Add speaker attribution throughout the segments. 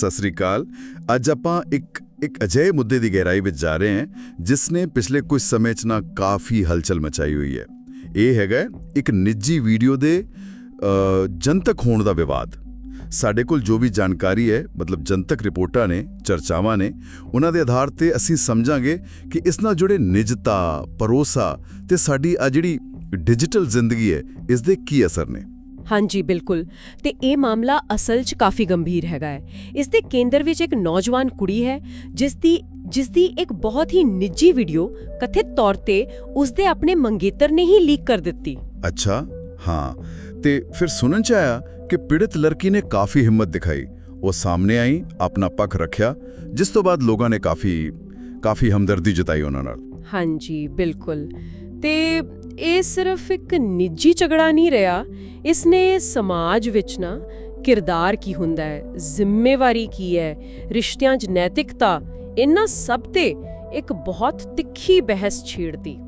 Speaker 1: ਸਤਿ ਸ੍ਰੀ ਅਕਾਲ। ਅੱਜ ਆਪਾਂ ਇੱਕ ਇੱਕ ਅਜਿਹੇ ਮੁੱਦੇ ਦੀ ਗਹਿਰਾਈ ਵਿੱਚ ਜਾ ਰਹੇ ਹਾਂ ਜਿਸ ਨੇ ਪਿਛਲੇ ਕੁਝ ਸਮੇਂ 'ਚ ਨਾ ਕਾਫੀ ਹਲਚਲ ਮਚਾਈ ਹੋਈ ਹੈ। ਇਹ ਹੈਗਾ ਇੱਕ ਨਿੱਜੀ ਵੀਡੀਓ ਦੇ ਜਨਤਕ ਹੋਣ ਦਾ ਵਿਵਾਦ। ਸਾਡੇ ਕੋਲ ਜੋ ਵੀ ਜਾਣਕਾਰੀ ਹੈ, ਮਤਲਬ ਜਨਤਕ ਰਿਪੋਰਟਾਂ ਨੇ, ਚਰਚਾਵਾਂ ਨੇ, ਉਹਨਾਂ ਦੇ ਆਧਾਰ ਤੇ ਅਸੀਂ ਸਮਝਾਂਗੇ ਕਿ ਇਸ ਨਾਲ ਜੁੜੇ ਨਿਜਤਾ, ਭਰੋਸਾ ਤੇ ਸਾਡੀ ਆ ਜਿਹੜੀ ਡਿਜੀਟਲ ਜ਼ਿੰਦਗੀ ਹੈ, ਇਸ ਦੇ ਕੀ ਅਸਰ ਨੇ।
Speaker 2: ਹਾਂਜੀ ਬਿਲਕੁਲ। ਤੇ ਇਹ ਮਾਮਲਾ ਅਸਲ 'ਚ ਕਾਫੀ ਗੰਭੀਰ ਹੈਗਾ ਹੈ। ਇਸ ਦੇ ਕੇਂਦਰ ਵਿੱਚ ਇੱਕ ਨੌਜਵਾਨ ਕੁੜੀ ਹੈ ਜਿਸ ਦੀ ਜਿਸ ਦੀ ਇੱਕ ਬਹੁਤ ਹੀ ਨਿੱਜੀ ਵੀਡੀਓ ਕਥਿਤ ਤੌਰ ਤੇ ਉਸ ਦੇ ਆਪਣੇ ਮੰਗੇਤਰ ਨੇ ਹੀ ਲੀਕ ਕਰ ਦਿੱਤੀ।
Speaker 1: ਅੱਛਾ ਹਾਂ। ਤੇ ਫਿਰ ਸੁਣਨ ਚ ਆਇਆ ਕਿ ਪੀੜਤ ਲੜਕੀ ਨੇ ਕਾਫੀ ਹਿੰਮਤ ਦਿਖਾਈ। ਉਹ ਸਾਹਮਣੇ ਆਈ ਆਪਣਾ ਪੱਖ ਰੱਖਿਆ ਜਿਸ ਤੋਂ ਬਾਅਦ ਲੋਕਾਂ ਨੇ ਕਾਫੀ ਕਾਫੀ ਹਮਦਰਦੀ ਜਤਾਈ ਉਹਨਾਂ ਨਾਲ।
Speaker 2: ਹਾਂਜੀ ਬਿਲਕੁਲ। ਤੇ ਇਹ ਸਿਰਫ ਇੱਕ ਨਿੱਜੀ ਝਗੜਾ ਨਹੀਂ ਰਿਹਾ। ਇਸ ਨੇ ਸਮਾਜ ਵਿੱਚ ਨਾ ਕਿਰਦਾਰ ਕੀ ਹੁੰਦਾ ਹੈ, ਜ਼ਿੰਮੇਵਾਰੀ ਕੀ ਹੈ, ਰਿਸ਼ਤਿਆਂ 'ਚ ਨੈਤਿਕਤਾ, ਇਹਨਾਂ ਸਭ ਤੇ ਇੱਕ ਬਹੁਤ ਤਿੱਖੀ ਬਹਿਸ ਛੇੜਦੀ।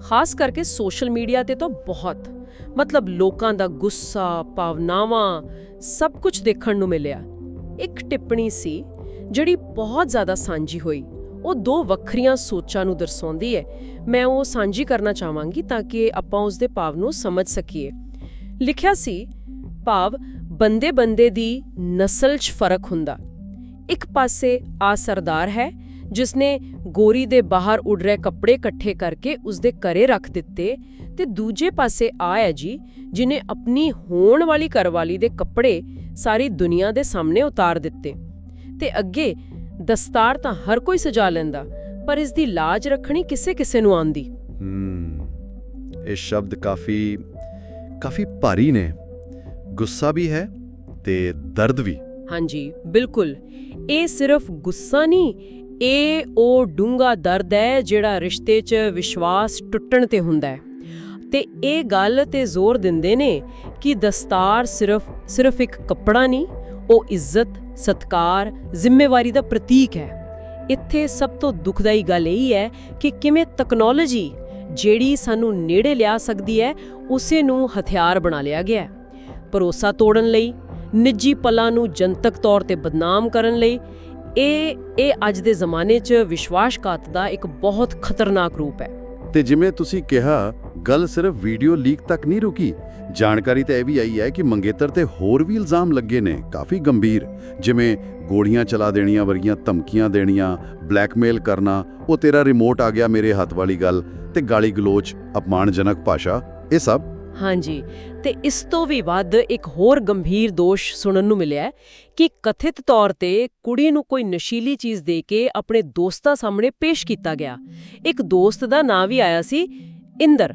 Speaker 2: ਖਾਸ ਕਰਕੇ ਸੋਸ਼ਲ ਮੀਡੀਆ ਤੇ ਤਾਂ ਬਹੁਤ। ਮਤਲਬ ਲੋਕਾਂ ਦਾ ਗੁੱਸਾ, ਭਾਵਨਾਵਾਂ, ਸਭ ਕੁਝ ਦੇਖਣ ਨੂੰ ਮਿਲਿਆ। ਇੱਕ ਟਿੱਪਣੀ ਸੀ ਜਿਹੜੀ ਬਹੁਤ ਜ਼ਿਆਦਾ ਸਾਂਝੀ ਹੋਈ। ਉਹ ਦੋ ਵੱਖਰੀਆਂ ਸੋਚਾਂ ਨੂੰ ਦਰਸਾਉਂਦੀ ਹੈ। ਮੈਂ ਉਹ ਸਾਂਝੀ ਕਰਨਾ ਚਾਹਾਂਗੀ ਤਾਂ ਕਿ ਆਪਾਂ ਉਸ ਦੇ ਭਾਵ ਨੂੰ ਸਮਝ ਸਕੀਏ। ਲਿਖਿਆ ਸੀ, ਭਾਵ ਬੰਦੇ ਬੰਦੇ ਦੀ ਨਸਲ 'ਚ ਫ਼ਰਕ ਹੁੰਦਾ। ਇੱਕ ਪਾਸੇ ਆ ਸਰਦਾਰ ਹੈ, ਜਿਸਨੇ ਗੋਰੀ ਦੇ ਬਾਹਰ ਉੱਡ ਰਹੇ ਕੱਪੜੇ ਇਕੱਠੇ ਕਰਕੇ ਉਸਦੇ ਘਰੇ ਰੱਖ ਦਿੱਤੇ ਤੇ ਦੂਜੇ ਪਾਸੇ ਆ ਹੈ ਜੀ, ਜਿਨੇ ਆਪਣੀ ਹੋਣ ਵਾਲੀ ਘਰਵਾਲੀ ਦੇ ਕੱਪੜੇ ਸਾਰੀ ਦੁਨੀਆ ਦੇ ਸਾਹਮਣੇ ਉਤਾਰ ਦਿੱਤੇ। ਤੇ ਅੱਗੇ ਦਸਤਾਰ ਤਾਂ ਹਰ ਕੋਈ ਸਜਾ ਲੈਂਦਾ ਪਰ ਇਸ ਦੀ ਲਾਜ ਰੱਖਣੀ ਕਿਸੇ ਕਿਸੇ ਨੂੰ ਆਂਦੀ
Speaker 3: ਹਮ ਇਹ ਸ਼ਬਦ ਕਾਫੀ ਕਾਫੀ ਭਾਰੀ ਨੇ। ਗੁੱਸਾ ਵੀ ਹੈ ਤੇ ਦਰਦ ਵੀ।
Speaker 2: ਹਾਂਜੀ ਬਿਲਕੁਲ। ਇਹ ਸਿਰਫ ਗੁੱਸਾ ਨਹੀਂ ਇਹ ਉਹ ਡੂੰਗਾ ਦਰਦ ਹੈ ਜਿਹੜਾ ਰਿਸ਼ਤੇ 'ਚ ਵਿਸ਼ਵਾਸ ਟੁੱਟਣ ਤੇ ਹੁੰਦਾ ਹੈ। ਤੇ ਇਹ ਗੱਲ ਤੇ ਜ਼ੋਰ ਦਿੰਦੇ ਨੇ ਕਿ ਦਸਤਾਰ ਸਿਰਫ ਸਿਰਫ ਇੱਕ ਕੱਪੜਾ ਨਹੀਂ ਉਹ ਇੱਜ਼ਤ ਸਤਕਾਰ ਜ਼ਿੰਮੇਵਾਰੀ ਦਾ ਪ੍ਰਤੀਕ ਹੈ। ਇੱਥੇ ਸਭ ਤੋਂ ਦੁਖਦਾਈ ਗੱਲ ਇਹ ਹੈ ਕਿ ਕਿਵੇਂ ਟੈਕਨੋਲੋਜੀ ਜਿਹੜੀ ਸਾਨੂੰ ਨੇੜੇ ਲਿਆ ਸਕਦੀ ਹੈ, ਉਸੇ ਨੂੰ ਹਥਿਆਰ ਬਣਾ ਲਿਆ ਗਿਆ ਹੈ। ਭਰੋਸਾ ਤੋੜਨ ਲਈ, ਨਿੱਜੀ ਪਲਾਂ ਨੂੰ ਜਨਤਕ ਤੌਰ ਤੇ ਬਦਨਾਮ ਕਰਨ ਲਈ, ਇਹ ਇਹ ਅੱਜ ਦੇ ਜ਼ਮਾਨੇ 'ਚ ਵਿਸ਼ਵਾਸਘਾਤ ਦਾ ਇੱਕ ਬਹੁਤ ਖਤਰਨਾਕ ਰੂਪ ਹੈ।
Speaker 3: ਤੇ ਜਿਵੇਂ ਤੁਸੀਂ ਕਿਹਾ, ਗੱਲ ਸਿਰਫ ਵੀਡੀਓ ਲੀਕ ਤੱਕ ਨਹੀਂ ਰੁਕੀ। ਜਾਣਕਾਰੀ ਤਾਂ ਇਹ ਵੀ ਆਈ ਹੈ ਕਿ ਮੰਗੇਤਰ ਤੇ ਹੋਰ ਵੀ ਇਲਜ਼ਾਮ ਲੱਗੇ ਨੇ, ਕਾਫੀ ਗੰਭੀਰ। ਜਿਵੇਂ ਗੋਲੀਆਂ ਚਲਾ ਦੇਣੀਆਂ ਵਰਗੀਆਂ ਧਮਕੀਆਂ ਦੇਣੀਆਂ, ਬਲੈਕਮੇਲ ਕਰਨਾ, ਉਹ ਤੇਰਾ ਰਿਮੋਟ ਆ ਗਿਆ ਮੇਰੇ ਹੱਥ ਵਾਲੀ ਗੱਲ, ਤੇ ਗਾਲੀ ਗਲੋਚ ਅਪਮਾਨਜਨਕ ਭਾਸ਼ਾ, ਇਹ ਸਭ
Speaker 2: ਹਾਂਜੀ। ਤੇ ਇਸ ਤੋਂ ਵੀ ਵੱਧ ਇੱਕ ਹੋਰ ਗੰਭੀਰ ਦੋਸ਼ ਸੁਣਨ ਨੂੰ ਮਿਲਿਆ ਕਿ ਕਥਿਤ ਤੌਰ ਤੇ ਕੁੜੀ ਨੂੰ ਕੋਈ ਨਸ਼ੀਲੀ ਚੀਜ਼ ਦੇ ਕੇ ਆਪਣੇ ਦੋਸਤਾਂ ਸਾਹਮਣੇ ਪੇਸ਼ ਕੀਤਾ ਗਿਆ। ਇੱਕ ਦੋਸਤ ਦਾ ਨਾਂ ਵੀ ਆਇਆ ਸੀ ਇੰਦਰ।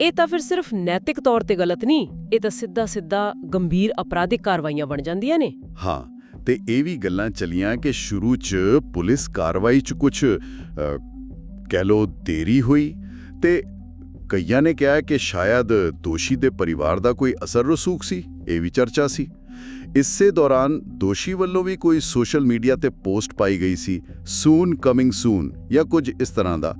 Speaker 2: ਇਹ ਤਾਂ ਫਿਰ ਸਿਰਫ ਨੈਤਿਕ ਤੌਰ ਤੇ ਗਲਤ ਨਹੀਂ, ਇਹ ਤਾਂ ਸਿੱਧਾ ਸਿੱਧਾ ਗੰਭੀਰ ਅਪਰਾਧਿਕ ਕਾਰਵਾਈਆਂ ਬਣ ਜਾਂਦੀਆਂ ਨੇ।
Speaker 1: ਹਾਂ, ਤੇ ਇਹ ਵੀ ਗੱਲਾਂ ਚਲੀਆਂ ਕਿ ਸ਼ੁਰੂ 'ਚ ਪੁਲਿਸ ਕਾਰਵਾਈ 'ਚ ਕੁਝ ਕਹਿ ਲੋ ਦੇਰੀ ਹੋਈ ਤੇ ਕਈਆਂ ਨੇ ਕਿਹਾ ਕਿ ਸ਼ਾਇਦ ਦੋਸ਼ੀ ਦੇ ਪਰਿਵਾਰ ਦਾ ਕੋਈ ਅਸਰ ਰਸੂਖ ਸੀ, ਇਹ ਵੀ ਚਰਚਾ ਸੀ। ਇਸੇ ਦੌਰਾਨ ਦੋਸ਼ੀ ਵੱਲੋਂ ਵੀ ਕੋਈ ਸੋਸ਼ਲ ਮੀਡੀਆ ਤੇ ਪੋਸਟ ਪਾਈ ਗਈ ਸੀ ਸੂਨ ਕਮਿੰਗ ਸੂਨ ਜਾਂ ਕੁਝ ਇਸ ਤਰ੍ਹਾਂ ਦਾ।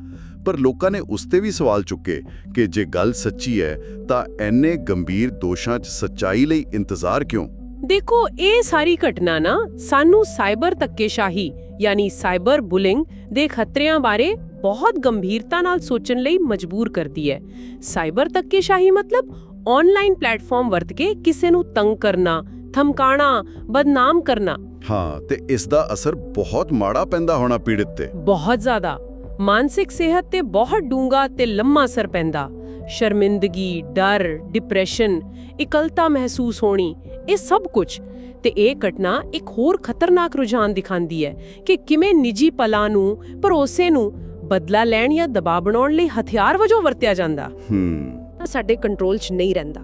Speaker 1: ਪਰ ਲੋਕਾਂ ਨੇ ਉਸ ਤੇ ਵੀ ਸਵਾਲ ਚੁੱਕੇ ਕਿ ਜੇ ਗੱਲ ਸੱਚੀ ਹੈ, ਤਾਂ ਐਨੇ ਗੰਭੀਰ ਦੋਸ਼ਾਂ 'ਚ ਸੱਚਾਈ ਲਈ ਇੰਤਜ਼ਾਰ ਕਿਉਂ?
Speaker 2: ਦੇਖੋ, ਇਹ ਸਾਰੀ ਘਟਨਾ ਨਾ ਸਾਨੂੰ ਸਾਈਬਰ ਧੱਕੇਸ਼ਾਹੀ, ਯਾਨੀ ਸਾਈਬਰ ਬੁਲਿੰਗ ਦੇ ਖਤਰਿਆਂ ਬਾਰੇ ਬਹੁਤ ਗੰਭੀਰਤਾ ਨਾਲ ਸੋਚਣ ਲਈ ਮਜਬੂਰ ਕਰਦੀ ਹੈ। ਸਾਈਬਰ ਧੱਕੇਸ਼ਾਹੀ ਮਤਲਬ ਆਨਲਾਈਨ ਪਲੇਟਫਾਰਮ ਵਰਤ ਕੇ ਕਿਸੇ ਨੂੰ ਤੰਗ ਕਰਨਾ ਧਮਕਾਣਾ ਬਦਨਾਮ ਕਰਨਾ।
Speaker 1: ਹਾਂ ਤੇ ਇਸ ਦਾ ਅਸਰ ਬਹੁਤ ਮਾੜਾ ਪੈਂਦਾ ਹੋਣਾ ਪੀੜਤ ਤੇ।
Speaker 2: ਬਹੁਤ ਜ਼ਿਆਦਾ। ਮਾਨਸਿਕ ਸਿਹਤ ਤੇ ਬਹੁਤ ਡੂੰਗਾ ਤੇ ਲੰਮਾ ਅਸਰ ਪੈਂਦਾ। ਸ਼ਰਮਿੰਦਗੀ ਡਰ ਡਿਪਰੈਸ਼ਨ ਇਕਲਤਾ ਮਹਿਸੂਸ ਹੋਣੀ ਇਹ ਸਭ ਕੁਝ ਤੇ ਇਹ ਘਟਨਾ ਇੱਕ ਹੋਰ ਖਤਰਨਾਕ ਰੁਝਾਨ ਦਿਖਾਉਂਦੀ ਹੈ ਕਿ ਕਿਵੇਂ ਨਿੱਜੀ ਪਲਾਂ ਨੂੰ ਭਰੋਸੇ ਨੂੰ ਬਦਲਾ ਲੈਣ ਜਾਂ ਦਬਾਅ ਬਣਾਉਣ ਲਈ ਹਥਿਆਰ ਵਜੋਂ ਵਰਤਿਆ ਜਾਂਦਾ।
Speaker 1: ਹੂੰ।
Speaker 2: ਸਾਡੇ ਕੰਟਰੋਲ 'ਚ ਨਹੀਂ ਰਹਿੰਦਾ।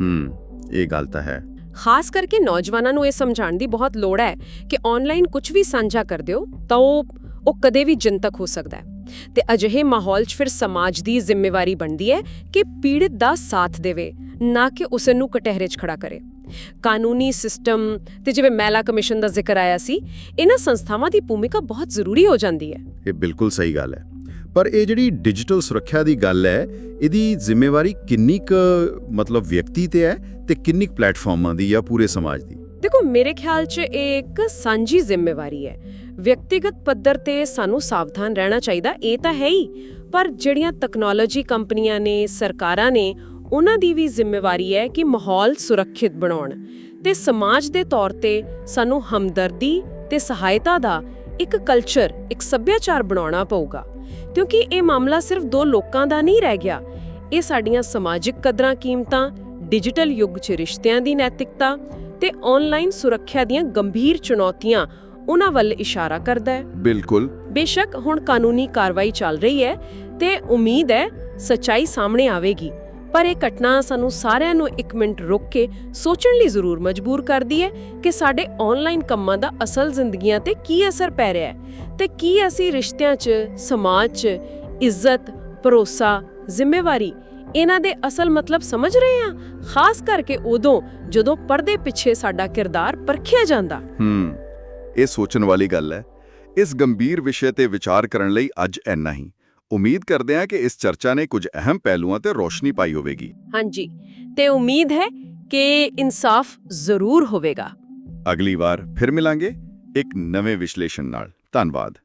Speaker 3: ਹੂੰ ਇਹ ਗੱਲ ਤਾਂ ਹੈ।
Speaker 2: ਖਾਸ ਕਰਕੇ ਨੌਜਵਾਨਾਂ ਨੂੰ ਇਹ ਸਮਝਾਉਣ ਦੀ ਬਹੁਤ ਲੋੜ ਹੈ ਕਿ ਆਨਲਾਈਨ ਕੁਝ ਵੀ ਸਾਂਝਾ ਕਰ ਦਿਓ ਤਾਂ ਉਹ ਉਹ ਕਦੇ ਵੀ ਜਨਤਕ ਹੋ ਸਕਦਾ ਹੈ। ਤੇ ਅਜਿਹੇ ਮਾਹੌਲ 'ਚ ਫਿਰ ਸਮਾਜ ਦੀ ਜ਼ਿੰਮੇਵਾਰੀ ਬਣਦੀ ਹੈ ਕਿ ਪੀੜਿਤ ਦਾ ਸਾਥ ਦੇਵੇ ਨਾ ਕਿ ਉਸ ਨੂੰ ਕਟਹਿਰੇ 'ਚ ਖੜਾ ਕਰੇ। ਕਾਨੂੰਨੀ ਸਿਸਟਮ ਤੇ ਜਿਵੇਂ ਮਹਿਲਾ ਕਮਿਸ਼ਨ ਦਾ ਜ਼ਿਕਰ ਆਇਆ ਸੀ ਇਹਨਾਂ ਸੰਸਥਾਵਾਂ ਦੀ ਭੂਮਿਕਾ ਬਹੁਤ ਜ਼ਰੂਰੀ ਹੋ ਜਾਂਦੀ ਹੈ।
Speaker 3: ਇਹ ਬਿਲਕੁਲ ਸਹੀ ਗੱਲ ਹੈ। ਪਰ ਇਹ ਜਿਹੜੀ ਡਿਜੀਟਲ ਸੁਰੱਖਿਆ ਦੀ ਗੱਲ ਹੈ ਇਹਦੀ ਜ਼ਿੰਮੇਵਾਰੀ ਕਿੰਨੀ ਕੁ ਮਤਲਬ ਵਿਅਕਤੀ ਤੇ ਹੈ ਤੇ ਕਿੰਨੀ ਕੁ ਪਲੇਟਫਾਰਮਾਂ ਦੀ ਜਾਂ ਪੂਰੇ ਸਮਾਜ ਦੀ?
Speaker 2: ਦੇਖੋ ਮੇਰੇ ਖਿਆਲ 'ਚ ਇਹ ਇੱਕ ਸਾਂਝੀ ਜ਼ਿੰਮੇਵਾਰੀ ਹੈ। ਵਿਅਕਤੀਗਤ ਪੱਧਰ ਤੇ ਸਾਨੂੰ ਸਾਵਧਾਨ ਰਹਿਣਾ ਚਾਹੀਦਾ ਇਹ ਤਾਂ ਹੈ ਹੀ। ਪਰ ਜਿਹੜੀਆਂ ਟੈਕਨੋਲੋਜੀ ਕੰਪਨੀਆਂ ਨੇ ਸਰਕਾਰਾਂ ਨੇ ਉਹਨਾਂ ਦੀ ਵੀ ਜ਼ਿੰਮੇਵਾਰੀ ਹੈ ਕਿ ਮਾਹੌਲ ਸੁਰੱਖਿਅਤ ਬਣਾਉਣ। ਤੇ ਸਮਾਜ ਦੇ ਤੌਰ ਤੇ ਸਾਨੂੰ ਹਮਦਰਦੀ ਤੇ ਸਹਾਇਤਾ ਦਾ ਇੱਕ ਕਲਚਰ ਇੱਕ ਸੱਭਿਆਚਾਰ ਬਣਾਉਣਾ ਪਊਗਾ। ਕਿਉਂਕਿ ਇਹ ਮਾਮਲਾ ਸਿਰਫ ਦੋ ਲੋਕਾਂ ਦਾ ਨਹੀਂ ਰਹਿ ਗਿਆ। ਇਹ ਸਾਡੀਆਂ ਸਮਾਜਿਕ ਕਦਰਾਂ ਕੀਮਤਾਂ ਡਿਜੀਟਲ ਯੁੱਗ 'ਚ ਰਿਸ਼ਤਿਆਂ ਦੀ ਨੈਤਿਕਤਾ ਤੇ ਆਨਲਾਈਨ ਸੁਰੱਖਿਆ ਦੀਆਂ ਗੰਭੀਰ ਚੁਣੌਤੀਆਂ ਉਹਨਾਂ ਵੱਲ ਇਸ਼ਾਰਾ ਕਰਦਾ ਹੈ।
Speaker 1: ਬਿਲਕੁਲ।
Speaker 2: ਬੇਸ਼ੱਕ ਹੁਣ ਕਾਨੂੰਨੀ ਕਾਰਵਾਈ ਚੱਲ ਰਹੀ ਹੈ ਤੇ ਉਮੀਦ ਹੈ ਸੱਚਾਈ ਸਾਹਮਣੇ ਆਵੇਗੀ। ਪਰ ਇਹ ਘਟਨਾ ਸਾਨੂੰ ਸਾਰਿਆਂ ਨੂੰ ਇੱਕ ਮਿੰਟ ਰੁਕ ਕੇ ਸੋਚਣ ਲਈ ਜ਼ਰੂਰ ਮਜਬੂਰ ਕਰਦੀ ਹੈ ਕਿ ਸਾਡੇ ਆਨਲਾਈਨ ਕੰਮਾਂ ਦਾ ਅਸਲ ਜ਼ਿੰਦਗੀਆਂ ਤੇ ਕੀ ਅਸਰ ਪੈ ਰਿਹਾ ਹੈ ਤੇ ਕੀ ਅਸੀਂ ਰਿਸ਼ਤਿਆਂ 'ਚ, ਸਮਾਜ 'ਚ ਇੱਜ਼ਤ, ਭਰੋਸਾ, ਜ਼ਿੰਮੇਵਾਰੀ ਇਹਨਾਂ ਦੇ ਅਸਲ ਮਤਲਬ ਸਮਝ ਰਹੇ ਹਾਂ? ਖਾਸ ਕਰਕੇ ਉਦੋਂ ਜਦੋਂ ਪਰਦੇ ਪਿੱਛੇ ਸਾਡਾ ਕਿਰਦਾਰ ਪਰਖਿਆ ਜਾਂਦਾ।
Speaker 1: ਹੂੰ, ਇਹ ਸੋਚਣ ਵਾਲੀ ਗੱਲ ਹੈ। ਇਸ ਗੰਭੀਰ ਵਿਸ਼ੇ ਤੇ ਵਿਚਾਰ ਕਰਨ ਲਈ ਅੱਜ ਇੰਨਾ ਹੀ। ਉਮੀਦ ਕਰਦੇ ਹਾਂ ਕਿ ਇਸ ਚਰਚਾ ਨੇ ਕੁਝ ਅਹਿਮ ਪਹਿਲੂਆਂ ਤੇ ਰੋਸ਼ਨੀ ਪਾਈ ਹੋਵੇਗੀ।
Speaker 2: ਹਾਂਜੀ ਤੇ ਉਮੀਦ ਹੈ ਕਿ ਇਨਸਾਫ ਜ਼ਰੂਰ ਹੋਵੇਗਾ।
Speaker 1: ਅਗਲੀ ਵਾਰ ਫਿਰ ਮਿਲਾਂਗੇ ਇੱਕ ਨਵੇਂ ਵਿਸ਼ਲੇਸ਼ਣ ਨਾਲ। ਧੰਨਵਾਦ।